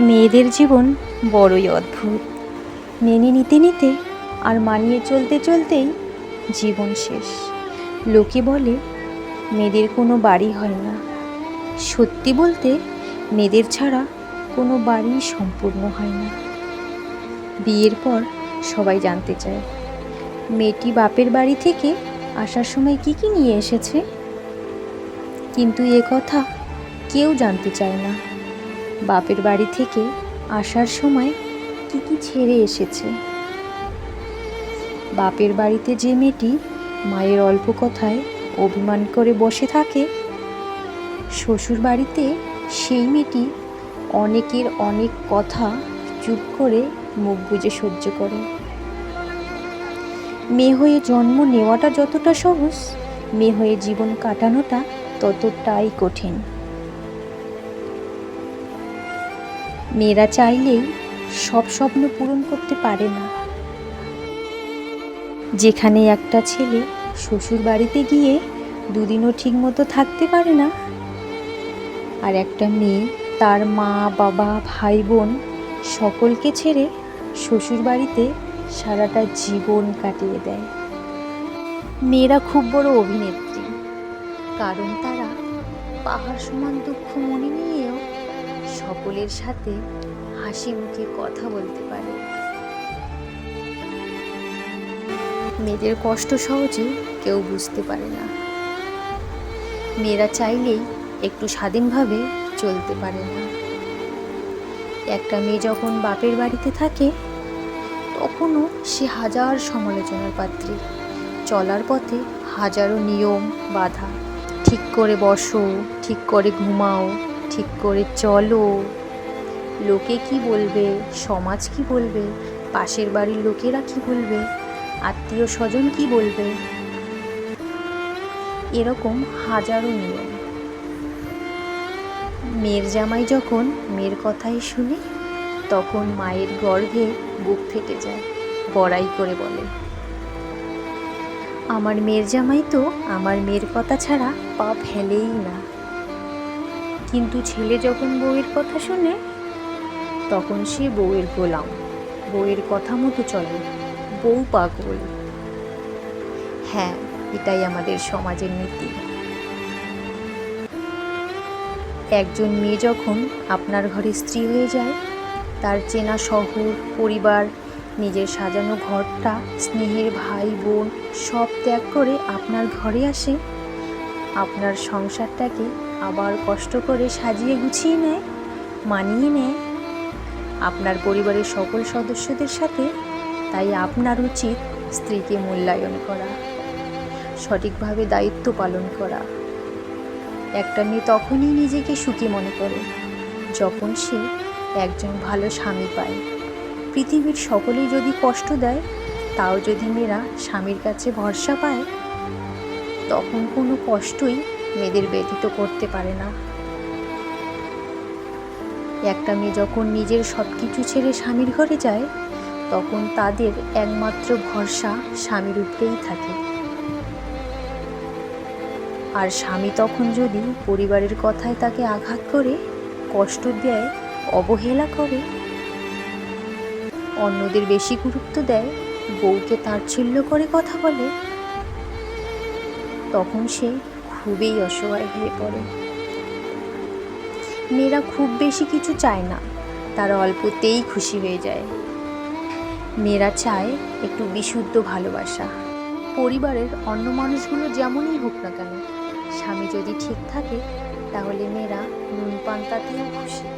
মেয়েদের জীবন বড়ই অদ্ভুত। মেনে নিতে নিতে আর মানিয়ে চলতে চলতেই জীবন শেষ। লোকে বলে, মেয়েদের কোনো বাড়ি হয় না। সত্যি বলতে, মেয়েদের ছাড়া কোনো বাড়ি সম্পূর্ণ হয় না। বিয়ের পর সবাই জানতে চায়, মেয়েটি বাপের বাড়ি থেকে আসার সময় কি কি নিয়ে এসেছে? কিন্তু এ কথা কেউ জানতে চায় না। বাপের বাড়ি থেকে আসার সময় কি কি ছেড়ে এসেছে? বাপের বাড়িতে যে মেয়েটি মায়ের অল্প কথায় অভিমান করে বসে থাকে শ্বশুর বাড়িতে সেই মেয়েটি অনেকের অনেক কথা চুপ করে মুখ বুজে সহ্য করে। মেয়ে হয়ে জন্ম নেওয়াটা যতটা সহজ, মেয়ে হয়ে জীবন কাটানোটা ততটাই কঠিন। মেয়েরা চাইলেই সব স্বপ্ন পূরণ করতে পারে না। যেখানে একটা ছেলে শ্বশুর বাড়িতে গিয়ে দুদিনও ঠিকমতো থাকতে পারে না, আর একটা মেয়ে তার মা, বাবা, ভাই, বোন সকলকে ছেড়ে শ্বশুর বাড়িতে সারাটা জীবন কাটিয়ে দেয়। মেয়েরা খুব বড় অভিনেত্রী, কারণ তারা পাহাড় সমান দুঃখ মনে নিয়েও সকলের সাথে হাসি মুখে কথা বলতে পারে। মেয়েদের কষ্ট সহজে কেউ বুঝতে পারে না। মেয়েরা চাইলেই একটু স্বাধীনভাবে চলতে পারে না। একটা মেয়ে যখন বাপের বাড়িতে থাকে, তখনও সে হাজার সমালোচনার পাত্রী। চলার পথে হাজারো নিয়ম, বাধা। ঠিক করে বসো, ঠিক করে ঘুমাও ঠিক করে চলো। লোকে কি বলবে? সমাজ কি বলবে? পাশের বাড়ির লোকেরা কি বলবে? আত্মীয় স্বজন কি বলবে? এরকম হাজারো নিয়ম। মেয়ের জামাই যখন মেয়ের কথাই শুনে, তখন মায়ের গর্ভে বুক ফেটে যায়, বড়াই করে বলে। আমার মেয়ের জামাই তো আমার মেয়ের কথা ছাড়া পা ফেলেই না। কিন্তু ছেলে যখন বউয়ের কথা শুনে, তখন সে বউয়ের গোলাম। বউয়ের কথা মতো চলে। বউ পাগল। হ্যাঁ এটাই আমাদের সমাজের নীতি। একজন মেয়ে যখন আপনার ঘরে স্ত্রী হয়ে যায়, তার চেনা শহর, পরিবার, নিজের সাজানো ঘরটা, স্নেহের ভাই, বোন সব ত্যাগ করে আপনার ঘরে আসে, আপনার সংসারটাকে আবার কষ্ট করে সাজিয়ে গুছিয়ে নেয়, মানিয়ে নেয়। আপনার পরিবারের সকল সদস্যদের সাথে তাই আপনার উচিত স্ত্রীকে মূল্যায়ন করা, সঠিকভাবে দায়িত্ব পালন করা। একটা মেয়ে তখনই নিজেকে সুখী মনে করে যখন সে একজন ভালো স্বামী পায়। পৃথিবীর সকলেই যদি কষ্ট দেয়, তাও যদি মেয়েরা স্বামীর কাছে ভরসা পায়, তখন কোনো কষ্টই মেয়েদের ব্যতীত করতে পারে না। একটা মেয়ে যখন নিজের সব কিছু ছেড়ে স্বামীর ঘরে যায়, তখন তাদের একমাত্র ভরসা স্বামীর উপরেই থাকে। আর স্বামী তখন যদি পরিবারের কথায় তাকে আঘাত করে, কষ্ট দেয়, অবহেলা করে, অন্যদের বেশি গুরুত্ব দেয়, বউকে তাচ্ছিল্য করে কথা বলে, তখন সে খুবই অসহায় হয়ে পড়ে। মেয়েরা খুব বেশি কিছু চায় না, তারা অল্পতেই খুশি হয়ে যায়। মেয়েরা চায় একটু বিশুদ্ধ ভালোবাসা। পরিবারের অন্য মানুষগুলো যেমনই হোক না কেন, স্বামী যদি ঠিক থাকে, তাহলে মেয়েরা নুন পান্তাতেও খুশি।